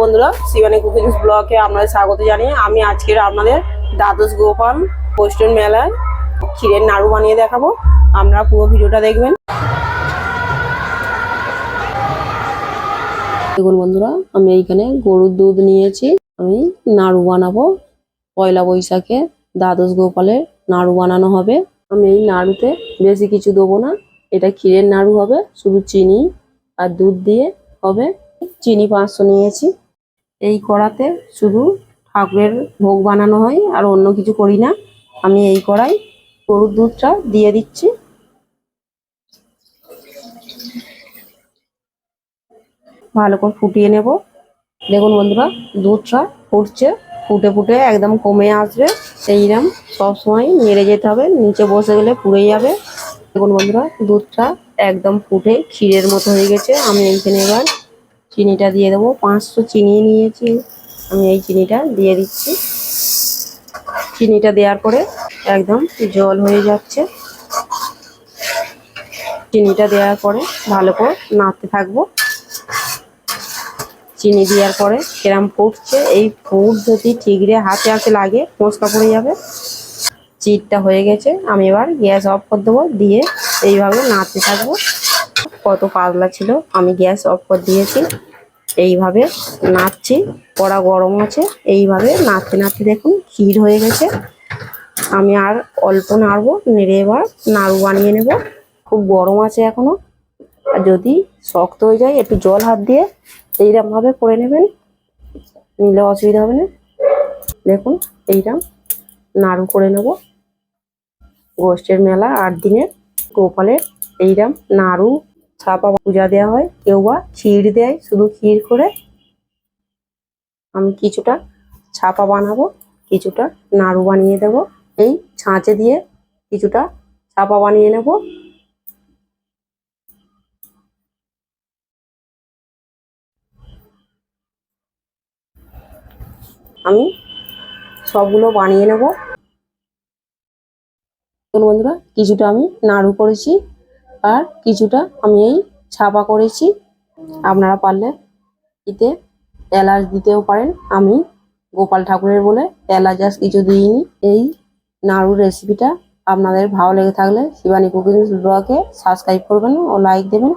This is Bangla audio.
বন্ধুরা, শিবানী কুকিংস ব্লকে আপনাদের স্বাগত জানিয়ে আমি আজকের আপনাদের দ্বাদশ গোপাল পোস্টন মেলায় ক্ষীরের নাড়ু বানিয়ে দেখাবো। আপনারা পুরো ভিডিওটা দেখবেন। দেখুন বন্ধুরা, আমি এইখানে গরুর দুধ নিয়েছি। আমি নাড়ু বানাবো। পয়লা বৈশাখে দ্বাদশ গোপালের নাড়ু বানানো হবে। আমি এই নাড়ুতে বেশি কিছু দেবো না। এটা ক্ষীরের নাড়ু হবে, শুধু চিনি আর দুধ দিয়ে হবে। চিনি পাঁচশো নিয়েছি। এই কড়াতে শুধু ঠাকুরের ভোগ বানানো হয় আর অন্য কিছু করি না। আমি এই কড়াই গরুর দুধটা দিয়ে দিচ্ছি। ভালো করে ফুটিয়ে নেব। দেখুন বন্ধুরা, দুধটা ফুটছে, ফুটে ফুটে একদম কমে আসবে। সেইরকম সবসময় নেড়ে যেতে হবে, নিচে বসে গেলে পুড়ে যাবে। দেখুন বন্ধুরা, দুধটা একদম ফুটে ক্ষীরের মতো হয়ে গেছে। আমি এইখানে এবার চিনিটা দিয়ে দেবো। পাঁচশো চিনি নিয়েছি। আমি এই চিনিটা দিয়ে দিচ্ছি। চিনিটা দেওয়ার পরে একদম জল হয়ে যাচ্ছে। চিনিটা দেওয়ার পরে ভালো করে নাড়তে থাকব। চিনি দেওয়ার পরে কেরাম ফুটছে, এই ফুট যদি ঠিকরে হাতে হাতে লাগে মশকা পড়ে যাবে। চিটটা হয়ে গেছে। আমি এবার গ্যাস অফ করে দেবো। দিয়ে এইভাবে নাড়তে থাকব। কত পাতলা ছিল, আমি গ্যাস অফ করে দিয়েছি। এইভাবে নাড়ছি, কড়া গরম আছে, এইভাবে নাড়তে নাড়তে দেখুন ক্ষীর হয়ে গেছে। আমি আর অল্প নাড়বো, নেড়ে এবার নাড়ু বানিয়ে নেব। খুব গরম আছে এখনও। আর যদি শক্ত হয়ে যায়, একটু জল হাত দিয়ে এইরকমভাবে করে নেবেন, নিলে অসুবিধা হবে না। দেখুন, এইরকম নাড়ু করে নেব। গোষ্ঠের মেলা আট দিনের, গোপালের এইরকম নাড়ু ছাপা পূজা দেওয়া হয়, কেউ বা ক্ষীর দেয়, শুধু ক্ষীর করে আমি কিছুটা ছাপা বানাবো, কিছুটা নাড়ু বানিয়ে দেব। এই ছাঁচে দিয়ে কিছুটা ছাপা বানিয়ে নেব। আমি সবগুলো বানিয়ে নেব। বন্ধুরা, কিছুটা আমি নাড়ু করেছি। আর কিছুটা আমি এই ছাপা করেছি। আপনারা পারলে এতে এলাচ দিতেও পারেন। আমি গোপাল ঠাকুরের বলে এলাচ কিছু দিইনি। এই নাড়ুর রেসিপিটা আপনাদের ভালো লেগে থাকলে শিবানী কুকিং ব্লগে সাবস্ক্রাইব করবেন ও লাইক দেবেন।